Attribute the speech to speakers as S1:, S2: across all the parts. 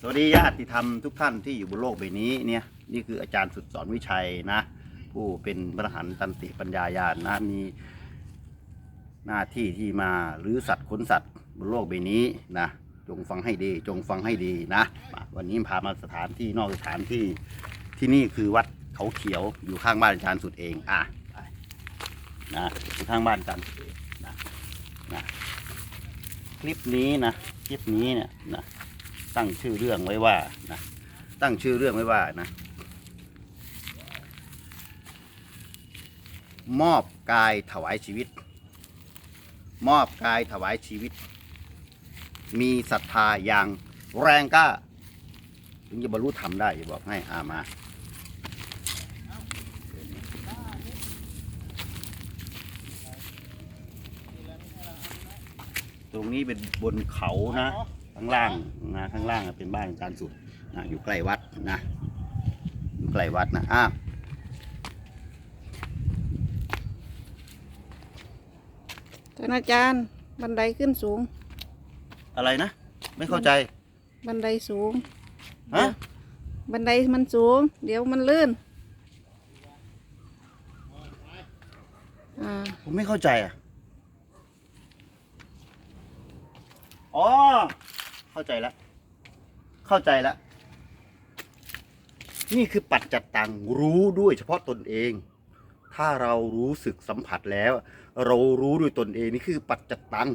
S1: สวัสดีญาติธรรมทุกท่านที่อยู่บนโลกใบนี้เนี่ยนี่คืออาจารย์สุดสอนวิชัยนะ ผู้เป็นพระหันตันติปัญญายาณนะมีหน้าที่ที่มาหรือสัตว์ขนสัตว์บนโลกใบนี้นะจงฟังให้ดี จงฟังให้ดีนะวันนี้พามาสถานที่นอกสถานที่ที่นี่คือวัดเขาเขียวอยู่ข้างบ้านอาจารย์สุดเองอะนะอยู่ข้างบ้านอาจารย์นะนะคลิปนี้นะคลิปนี้เนี่ยนะ ตั้งชื่อเรื่องไว้ว่านะตั้งชื่อเรื่องไว้ว่านะมอบกายถวายชีวิต มอบกายถวายชีวิต มีศรัทธาอย่างแรงกล้าถึงจะบรรลุธรรมได้จะบอกให้อามาตรงนี้เป็นบนเขานะ ข้างล่างนะข้างล่างอะเป็นบ้านอาจารย์สุดนะอยู่ใกล้วัดนะอยู่ใกล้วัดนะอ้าว
S2: ท่านอาจารย์บันไดขึ้นสูง
S1: อะไรนะ ไม่เข้าใจ
S2: บันไดสูง
S1: ฮะ
S2: บันไดมันสูง เดี๋ยวมันลื่นอ่า
S1: ผมไม่เข้าใจอะอ๋อ เข้าใจแล้วเข้าใจแล้วนี่คือปัจจัตตังรู้ด้วยเฉพาะตนเอง ถ้าเรารู้สึกสัมผัสแล้ว เรารู้ด้วยตนเองนี่คือปัจจัตตัง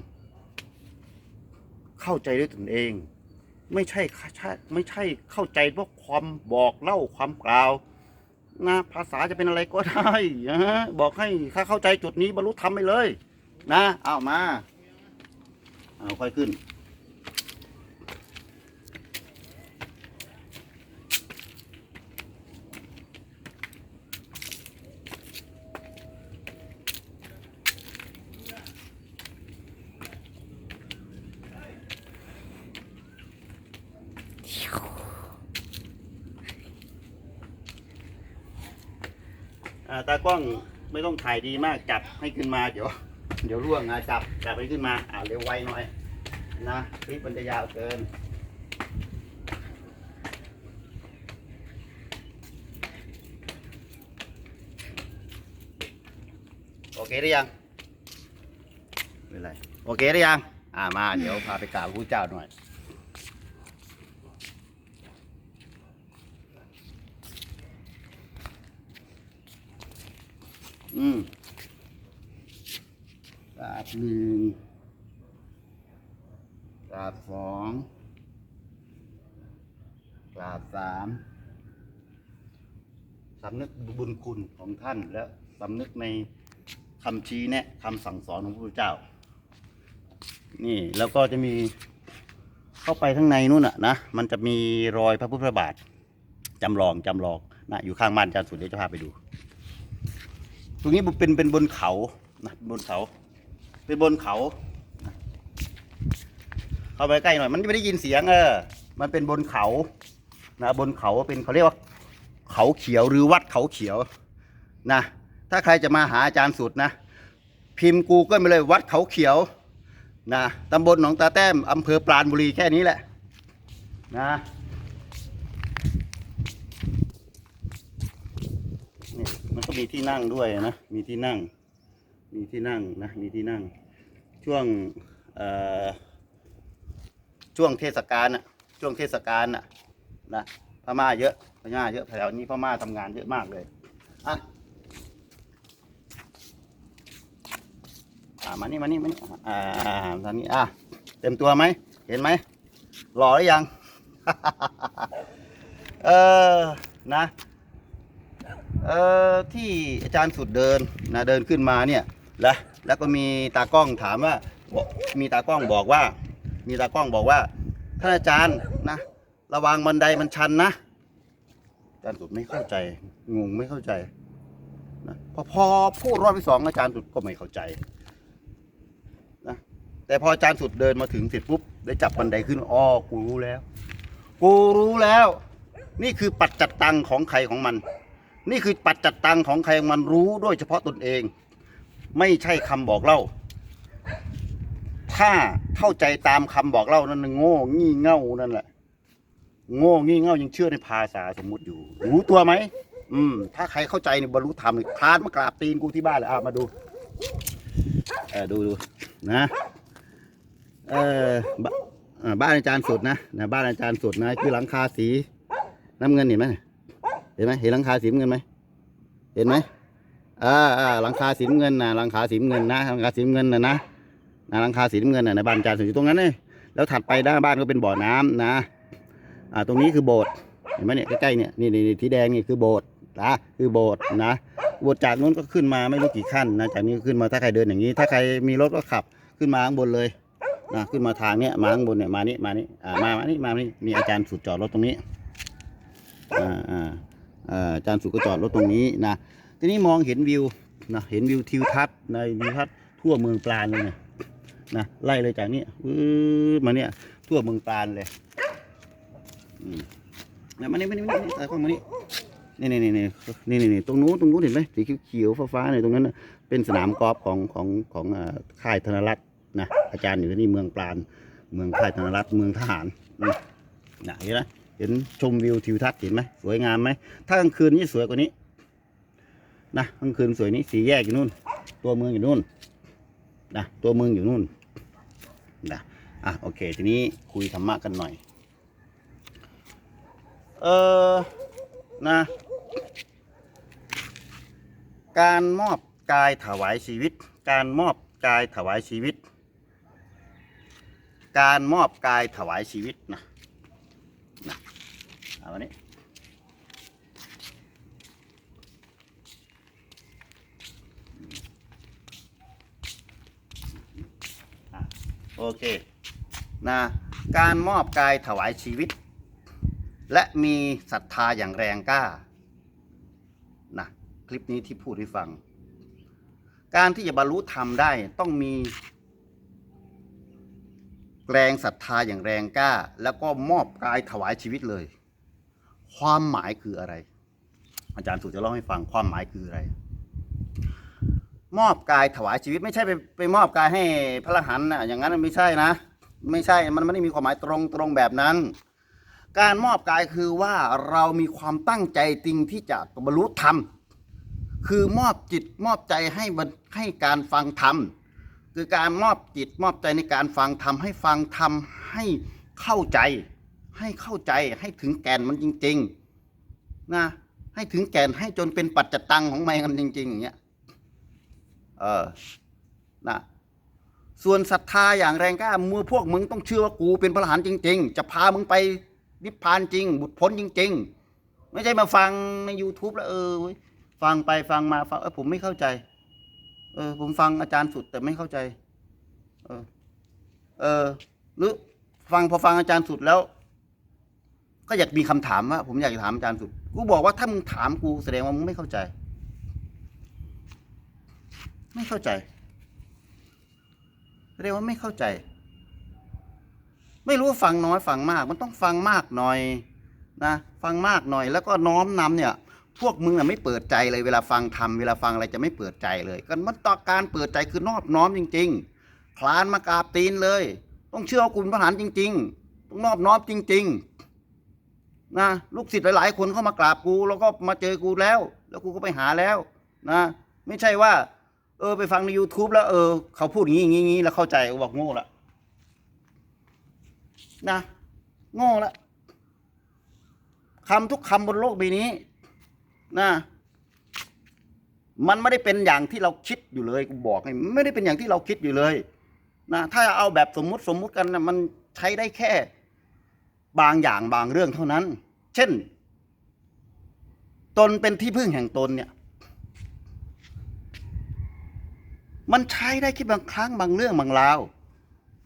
S1: เข้าใจด้วยตนเอง ไม่ใช่ไม่ใช่เข้าใจเพราะความบอกเล่าความกล่าวนะภาษาจะเป็นอะไรก็ได้นะบอกให้ถ้าเข้าใจจุดนี้บรรลุธรรมไปเลย นะ เอามา เอาค่อยขึ้น อ่าตากล้องไม่ต้องถ่ายดีมากจับให้ขึ้นมาเดี๋ยว เดี๋ยวร่วงนะจับจับให้ขึ้นมาอ่าเร็วไวหน่อยนะคลิปมันจะยาวเกินโอเคหรือยังไม่เป็นไรโอเคหรือยังอ่ามาเดี๋ยวพาไปกราบพระพุทธเจ้าหน่อย อืมกราบหนึ่งกราบสองกราบสามสำนึกบุญคุณของท่านและสำนึกในคำชี้แนะคำสั่งสอนของพระพุทธเจ้า นี่แล้วก็จะมีเข้าไปข้างในนู่นน่ะนะมันจะมีรอยพระพุทธบาทจำลองจำลองนะอยู่ข้างบ้านอาจารย์สุดเดี๋ยวจะพาไปดู ตรงนี้เป็นเป็นบนเขานะบนเขา เป็นบนเขา เข้าไปใกล้หน่อย มันไม่ได้ยินเสียงเออ มันเป็นบนเขา นะบนเขาเป็นเขาเรียกว่า เขาเขียวหรือวัดเขาเขียว นะ ถ้าใครจะมาหาอาจารย์สุดนะ พิมพ์กูก็ไปเลยวัดเขาเขียว นะตำบลหนองตาแต้มอำเภอปราณบุรีแค่นี้แหละ นะ นี่็มีที่นั่งด้วยนะ มีที่นั่ง มีที่นั่งนะ มีที่นั่ง ช่วงเอ่อช่วงเทศกาลน่ะช่วงเทศกาลน่ะนะพม่าเยอะพม่าเยอะแถวนี้พม่าทำงานเยอะมากเลยอะอ่ามานี่มานี่มานี่อ่าทางนี้อะเต็มตัวไหมเห็นไหมหล่อหรือยัง เออนะ เอ่อที่อาจารย์สุดเดินนะเดินขึ้นมาเนี่ยแล้วแล้วก็มีตากล้องถามว่ามีตากล้องบอกว่า มีตากล้องบอกว่าท่านอาจารย์นะระวังบันไดมันชันนะอาจารย์สุดไม่เข้าใจงงไม่เข้าใจนะพอพอพูดรอบที่สองอาจารย์สุดก็ไม่เข้าใจนะแต่พออาจารย์สุดเดินมาถึงเสร็จปุ๊บได้จับบันไดขึ้นอ้อกูรู้แล้ว กูรู้แล้ว นี่คือปัจจัตตังของใครของมัน นี่คือปัจจัตตังของใครมันรู้ด้วยเฉพาะตนเอง ไม่ใช่คำบอกเล่า ถ้าเข้าใจตามคำบอกเล่านั้นน่ะโง่งี่เง่านั่นแหละ โง่งี่เง่ายังเชื่อในภาษาสมมุติอยู่ รู้ตัวไหมอืม ถ้าใครเข้าใจในบรรลุธรรมคลานมากราบตีนกูที่บ้านเลยอะมาดูเออดูดูนะ เออบ้าอ่าบ้านอาจารย์สุดนะนะบ้านอาจารย์สุดนะคือหลังคาสี น้ำเงินเห็นไหม เห็นไหมเห็นหลังคาสีเงินไหมเห็นไหมอ่าอ่าหลังคาสีเงินนะหลังคาสีเงินนะหลังคาสีเงินนะนะนะหลังคาสีเงินนะในบ้านอาจารย์สุดอยู่ตรงนั้นเลยแล้วถัดไปด้านบ้านก็เป็นบ่อน้ำนะ อ่า ตรงนี้คือโบสถ์เห็นไหมเนี่ยใกล้ๆเนี่ยนี่นี่ที่แดงนี่คือโบสถ์นะคือโบสถ์นะโบสถ์จากนู้นก็ขึ้นมาไม่รู้กี่ขั้นนะจากนี้ขึ้นมาถ้าใครเดินอย่างนี้ ถ้าใครมีรถก็ขับขึ้นมาข้างบนเลยนะขึ้นมาทางเนี้ยมาข้างบนเนี่ยมานี่มานี่อ่ามามานี่มานี่นี่อาจารย์สุดจอดรถตรงนี้ อ่าอ่าอาจารย์สุก็จอดรถตรงนี้นะทีนี้มองเห็นวิวนะเห็นวิวทิวทัศน์ในทิวทัศน์ทั่วเมืองปราณเลยนี่นะไล่เลยจากนี้มาเนี่ย ทั่วเมืองปราณเลยอืมนะมานี่มานี่มานี่ใส่ล้องมานี่นี่นี่นี่นี่นี่นี่ตรงนู้นตรงนู้นเห็นไหมสีเขียวฟ้าๆเนี่ยตรงนั้นเป็นสนามกอล์ฟของของของอ่าค่ายธนรัตน์นะอาจารย์อยู่ที่นี่เมืองปราณเมืองค่ายธนรัตน์เมืองทหารนะเห็นไหม ห็นชมวิวทิวทัศน์เห็นไหมสวยงามไหมถ้ากลางคืนนี่สวยกว่านี้นะกลางคืนสวยนี้สีแยกอยู่นู่น ตัวเมืองอยู่นู่นนะตัวเมืองอยู่นู่นนะอะโอเค ทีนี้คุยธรรมะกันหน่อย เออนะ การมอบกายถวายชีวิต การมอบกายถวายชีวิต การมอบกายถวายชีวิตนะนะ เอาวันนี้โอเคนะการมอบกายถวายชีวิต และมีศรัทธาอย่างแรงกล้านะคลิปนี้ที่พูดให้ฟัง การที่จะบรรลุธรรมได้ต้องมีแรงศรัทธาอย่างแรงกล้า แล้วก็มอบกายถวายชีวิตเลย ความหมายคืออะไร อาจารย์สุจะเล่าให้ฟังความหมายคืออะไร มอบกายถวายชีวิตไม่ใช่ไปไปมอบกายให้พระรหันต์นะอย่างนั้นไม่ใช่นะ ไม่ใช่มันไม่ได้มีความหมายตรงตรงแบบนั้น การมอบกายคือว่าเรามีความตั้งใจจริงที่จะบรรลุธรรมคือมอบจิตมอบใจให้ให้การฟังธรรมคือการมอบจิตมอบใจในการฟังธรรมให้ฟังธรรมให้เข้าใจ ให้เข้าใจให้ถึงแก่นมันจริง ๆ นะ ให้ถึงแก่นให้จนเป็นปัจจตังของมันจริง ๆ อย่างเงี้ยเออนะส่วนศรัทธาอย่างแรงกล้ามือพวกมึงต้องเชื่อว่ากูเป็นพระอรหันต์จริง ๆ จะพามึงไปนิพพานจริง บุตรพ้นจริง ๆ ไม่ใช่มาฟังใน YouTube แล้วเออฟังไปฟังมาฟังเออผมไม่เข้าใจ เออ ผมฟังอาจารย์สุดแต่ไม่เข้าใจ เออ เออ หรือฟังพอฟังอาจารย์สุดแล้ว ก็อยากมีคำถามว่าผมอยากจะถามอาจารย์สุด กูบอกว่าถ้ามึงถามกูแสดงว่ามึงไม่เข้าใจ ไม่เข้าใจแสดงว่าไม่เข้าใจ ไม่รู้ฟังน้อยฟังมาก มันต้องฟังมากหน่อยนะฟังมากหน่อย แล้วก็น้อมนำเนี่ย พวกมึงอะไม่เปิดใจเลยเวลาฟังทำเวลาฟังอะไรจะไม่เปิดใจเลยกันมันต่อการเปิดใจคือนอบน้อมจริง ๆ คลานมากราบตีนเลย ต้องเชื่อคุณพระหารจริง ๆ ต้องนอบน้อมจริง ๆ นะลูกศิษย์หลาย ๆ คนเข้ามากราบกู แล้วก็มาเจอกูแล้ว แล้วกูก็ไปหาแล้วนะ ไม่ใช่ว่า เออ ไปฟังใน YouTube แล้ว เออ เขาพูดอย่างนี้อย่างนี้แล้วเข้าใจกูบอกโง่ละนะโง่ละคำทุกคำบนโลกใบนี้นะมันไม่ได้เป็นอย่างที่เราคิดอยู่เลยกูบอกให้ไม่ได้เป็นอย่างที่เราคิดอยู่เลยนะถ้าเอาแบบสมมุติสมมุติกันนะมันใช้ได้แค่ บางอย่างบางเรื่องเท่านั้น เช่น ตนเป็นที่พึ่งแห่งตนเนี่ย มันใช้ได้แค่บางครั้งบางเรื่องบางราว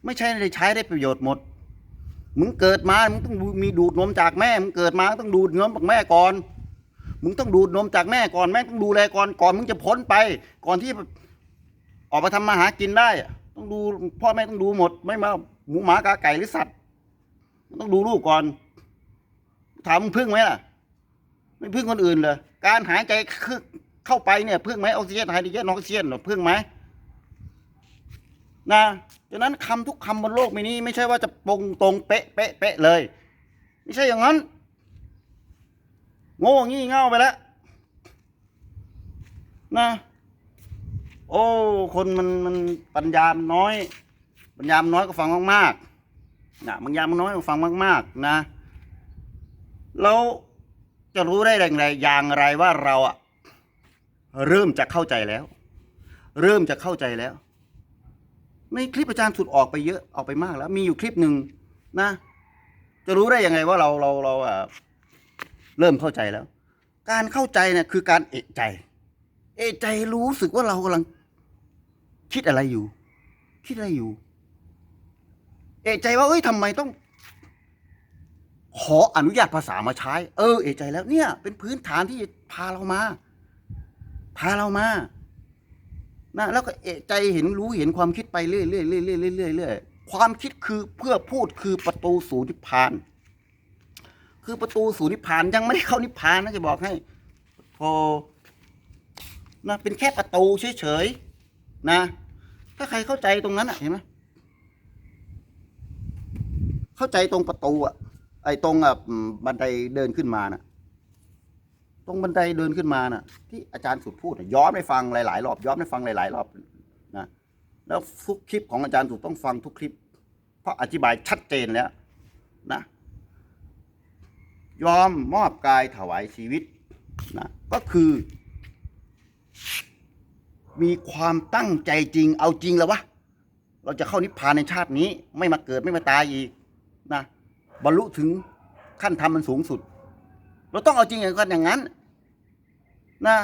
S1: ไม่ใช่ได้ใช้ได้ประโยชน์หมด มึงเกิดมา มึงต้องมีดูดนมจากแม่ มึงเกิดมาต้องดูดนมจากแม่ก่อน มึงต้องดูดนมจากแม่ก่อน แม่ต้องดูแลก่อน ก่อนมึงจะพ้นไป ก่อนที่ออกมาทำมาหากินได้ ต้องดูพ่อแม่ต้องดูหมด ไม่มาหมูหมากาไก่หรือสัตว์ ต้องดูลูกก่อน ถามมึงพึ่งไหมล่ะ ไม่พึ่งคนอื่นเลยการหายใจเข้าไปเนี่ยพึ่งไหมออกซิเจนไฮโดรเจนออกซิเจนเหรอพึ่งไหมนะดังนั้นคำทุกคำบนโลกใบนี้ ไม่ใช่ว่าจะตรงตรงเป๊ะเป๊ะเป๊ะเลย ไม่ใช่อย่างนั้น โง่งี่เง่าไปแล้วนะ โอ้ คนมันมันปัญญามน้อย ปัญญามนน้อยก็ฟังมากๆ นะปัญญางมนน้อยฟังมาก ๆ นะแล้วจะรู้ได้อย่างไรอย่างไรว่าเราอะเริ่มจะเข้าใจแล้ว เริ่มจะเข้าใจแล้ว ในคลิปอาจารย์สุดออกไปเยอะออกไปมากแล้ว มีอยู่คลิปหนึ่งนะ จะรู้ได้ยังไงว่าเราเราเราอะเริ่มเข้าใจแล้ว การเข้าใจเนี่ยคือการเอะใจ เอะใจรู้สึกว่าเรากำลัง คิดอะไรอยู่ คิดอะไรอยู่ เอะใจว่าเอ้ยทำไมต้อง ขออนุญาตภาษามาใช้ เออ เอะใจแล้วเนี่ย เป็นพื้นฐานที่พาเรามา พาเรามานะแล้วก็เอะใจเห็นรู้เห็นความคิดไปเรื่อยๆเรื่อยๆเรื่อยๆเรื่อยๆเรื่อยๆความคิดคือเพื่อพูดคือประตูสู่นิพพาน คือประตูสู่นิพพานยังไม่ได้เข้านิพพานนะจะบอกให้พอนะเป็นแค่ประตูเฉยๆนะ ถ้าใครเข้าใจตรงนั้นอะเห็นไหม เข้าใจตรงประตูอะไอ้ตรงอะบันไดเดินขึ้นมาน่ะ ตรงบันไดเดินขึ้นมาน่ะ ที่อาจารย์สุดพูดย้อนไปฟังหลายๆรอบย้อนไปฟังหลายๆรอบนะแล้วทุกคลิปของอาจารย์สุดต้องฟังทุกคลิป เพราะอธิบายชัดเจนแล้วนะยอมมอบกายถวายชีวิตนะก็คือ มีความตั้งใจจริงเอาจริงแล้ววะ เราจะเข้านิพพานในชาตินี้ ไม่มาเกิดไม่มาตายอีก บรรลุถึงขั้นธรรมมันสูงสุด เราต้องเอาจริงอย่างกันอย่างนั้น นะ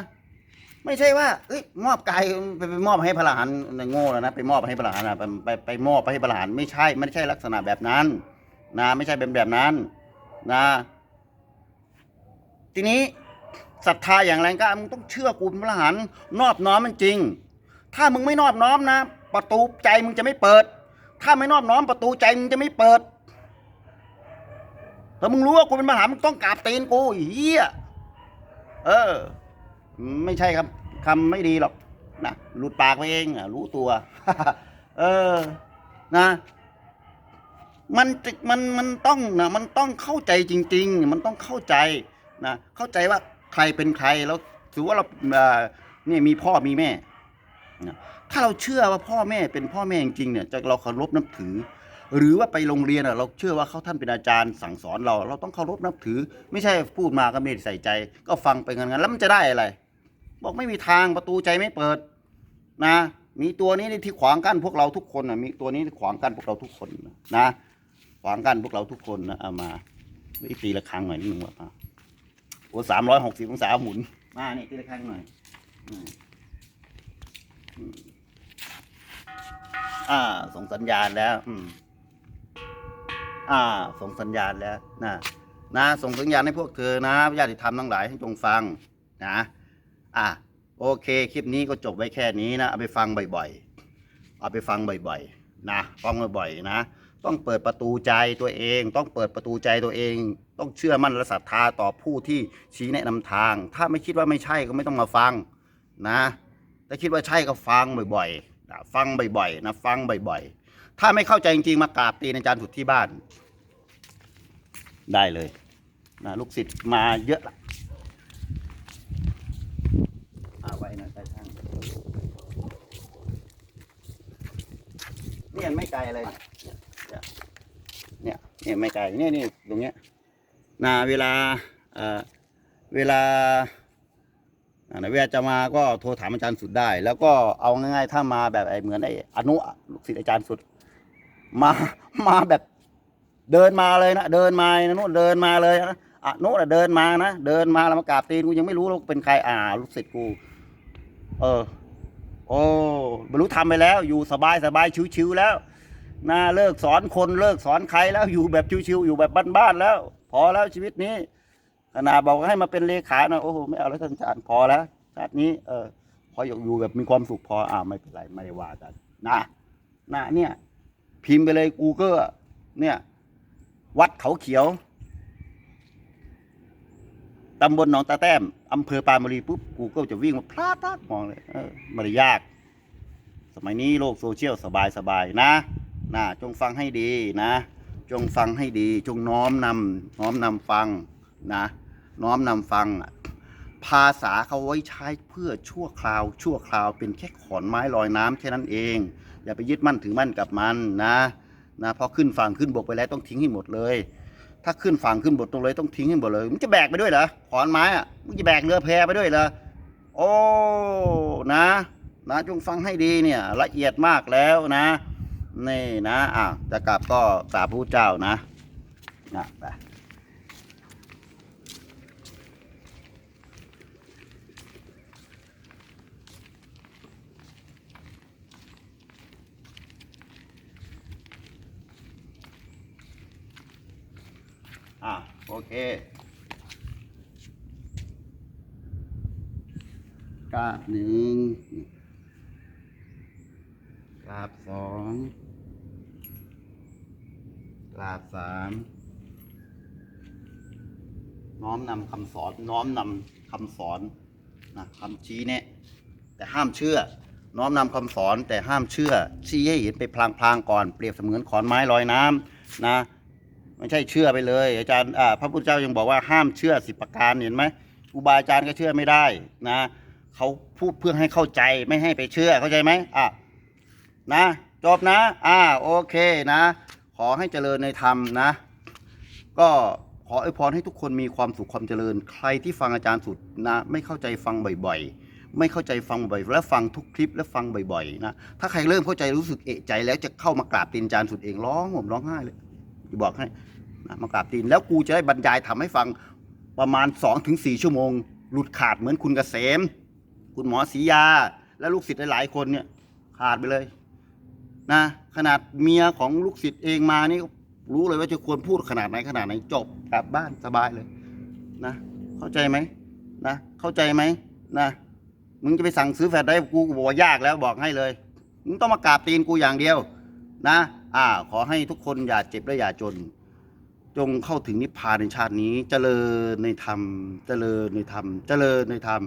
S1: ไม่ใช่ว่าเอ้ยมอบกายไปไปมอบให้พระอรหันโง่แล้วนะไปมอบให้พระอรหันนะไปไปไปมอบไปให้พระอรหันไม่ใช่ไม่ใช่ลักษณะแบบนั้น นะ ไม่ใช่เป็นแบบนั้น นะ ทีนี้ศรัทธาอย่างแรงกล้ามึงต้องเชื่อกูเป็นพระอรหันนอบน้อมมันจริง ถ้ามึงไม่นอบน้อมนะประตูใจมึงจะไม่เปิด ถ้าไม่นอบน้อมประตูใจมึงจะไม่เปิด ถ้ามึงรู้ว่ากูเป็นพระอรหันต์มึงต้องกราบตีนกูเหี้ยเออ ไม่ใช่ครับคำไม่ดีหรอกนะหลุดปากไปเองอะรู้ตัว เออ นะ มันมันมันต้องนะมันต้องเข้าใจจริง ๆ มันต้องเข้าใจนะเข้าใจว่าใครเป็นใครแล้วถือว่าเราเอ่อเนี่ยมีพ่อมีแม่นะถ้าเราเชื่อว่าพ่อแม่เป็นพ่อแม่จริงๆเนี่ยจะเราเคารพนับถือ หรือว่าไปโรงเรียนเราเชื่อว่าเขาท่านเป็นอาจารย์สั่งสอนเรา เราต้องเคารพนับถือ ไม่ใช่พูดมาก็ไม่ใส่ใจ ก็ฟังไปงั้นๆแล้วมันจะได้อะไร บอกไม่มีทางประตูใจไม่เปิดนะ มีตัวนี้ที่ขวางกั้นพวกเราทุกคนนะมีตัวนี้ที่ขวางกั้นพวกเราทุกคนนะขวางกั้นพวกเราทุกคนนะเอามาอีกตีละครั้งหน่อยนิดนึงว่าอะโอ้สามร้อยหกสิบองศาหมุนมานี่ตีละครั้งหน่อยอ่าส่งสัญญาณแล้ว อืม อ่า ส่งสัญญาณแล้วนะนะส่งสัญญาณให้พวกเธอนะญาติธรรมทั้งหลายให้จงฟังนะอะโอเค คลิปนี้ก็จบไว้แค่นี้นะ เอาไปฟังบ่อยๆ เอาไปฟังบ่อยๆ นะฟังบ่อยๆ นะ ต้องเปิดประตูใจตัวเอง ต้องเปิดประตูใจตัวเอง ต้องเชื่อมั่นและศรัทธาต่อผู้ที่ชี้แนะนำทาง ถ้าไม่คิดว่าไม่ใช่ก็ไม่ต้องมาฟังนะ ถ้าคิดว่าใช่ก็ฟังบ่อยๆ ฟังบ่อยๆ นะ ฟังบ่อยๆ ถ้าไม่เข้าใจจริงๆมากราบตีนอาจารย์สุดที่บ้าน ได้เลยนะลูกศิษย์มาเยอะละเอาไว้หน่ยใต้ช่างเนี่ยไม่ไกลเลยเนี่ยเนี่ยไม่ไกลเนี่ยนี่ตรงเนี้ยนาเวลาเอ่อเวลาอ่าเวลาจะมาก็โทรถามอาจารย์สุดได้ แล้วก็เอาง่ายๆ ถ้ามาแบบไอ้เหมือนไอ้อนุลูกศิษย์อาจารย์สุด มามาแบบ เดินมาเลยนะเดินมานะนู้นเดินมาเลยนะอะนู้นเดินมานะเดินมาแล้วมากราบตีนกูยังไม่รู้ว่าเป็นใครอ่าลูกศิษย์กู เออ โอ้บรรลุธรรมไปแล้ว อยู่สบายสบายชิวๆแล้วนะเลิกสอนคนเลิกสอนใครแล้วอยู่แบบชิวๆอยู่แบบบ้านๆแล้ว พอแล้วชีวิตนี้ขนาดบอกให้มาเป็นเลขานะโอ้โหไม่เอาแล้วท่านอาจารย์พอแล้วชาตินี้ เออพออยากอยู่แบบมีความสุขพออ่าไม่เป็นไรไม่ได้ว่ากันนะนะเนี่ย พิมพ์ไปเลยกูเกอร์เนี่ย วัดเขาเขียวตำบลหนองตาแต้มอำเภอปรานบุรีปุ๊บกูก็จะวิ่งมาพลาดพลาดมองเลยเออไม่ได้ยาก สมัยนี้โลกโซเชียลสบายสบายนะนะจงฟังให้ดีนะ จงฟังให้ดี จงน้อมนำน้อมนำฟังนะ น้อมนำฟัง ภาษาเขาไว้ใช้เพื่อชั่วคราว ชั่วคราวเป็นแค่ขอนไม้ลอยน้ำแค่นั้นเอง อย่าไปยึดมั่นถือมั่นกับมันนะนะพอขึ้นฝั่งขึ้นบกไปแล้วต้องทิ้งให้หมดเลย ถ้าขึ้นฝั่งขึ้นบกตรงเลยต้องทิ้งให้หมดเลยมึงจะแบกไปด้วยเหรอขอนไม้อะมึงจะแบกเรือแพไปด้วยเหรอโอ้นะนะจงฟังให้ดีเนี่ยละเอียดมากแล้วนะนี่นะอะจะกลับก็กราบพระพุทธเจ้านะนะไป อะโอเคกราบหนึ่งกราบสองกราบสามน้อมนำคำสอนน้อมนำคำสอนนะคำชี้แนะแต่ห้ามเชื่อ น้อมนำคำสอนแต่ห้ามเชื่อชี้ให้เห็นไปพลางๆก่อนเปรียบเสมือนขอนไม้ลอยน้ำนะ ไม่ใช่เชื่อไปเลย อาจารย์พระพุทธเจ้ายังบอกว่าห้ามเชื่อสิบประการเห็นไหมครูบาอาจารย์ก็เชื่อไม่ได้นะเขาพูดเพื่อให้เข้าใจไม่ให้ไปเชื่อเข้าใจไหมอะนะจบนะอ่าโอเคนะ ขอให้เจริญในธรรมนะ ก็ขออวยพรให้ทุกคนมีความสุขความเจริญ ใครที่ฟังอาจารย์สุดนะ ไม่เข้าใจฟังบ่อยๆ ไม่เข้าใจฟังบ่อยและฟังทุกคลิปและฟังบ่อยๆนะถ้าใครเริ่มเข้าใจรู้สึกเอะใจแล้วจะเข้ามากราบตีนอาจารย์สุดเองร้องห่มร้องไห้เลยบอกให้ นะมากราบตีนแล้วกูจะได้บรรยายทำให้ฟังประมาณ 2-4ถึงชั่วโมง หลุดขาดเหมือนคุณเกษม คุณหมอศรียา และลูกศิษย์หลายๆคนเนี่ยขาดไปเลยนะขนาดเมียของลูกศิษย์เองมานี่รู้เลยว่าจะควรพูดขนาดไหนขนาดไหนจบกลับบ้านสบายเลยนะเข้าใจไหมนะเข้าใจไหมนะมึงจะไปสั่งซื้อแฟลชได้กูบอกว่ายากแล้วบอกให้เลยมึงต้องมากราบตีนกูอย่างเดียวนะอ่าขอให้ทุกคนอย่าเจ็บและอย่าจน จงเข้าถึงนิพพานในชาตินี้ เจริญในธรรม เจริญในธรรม เจริญในธรรม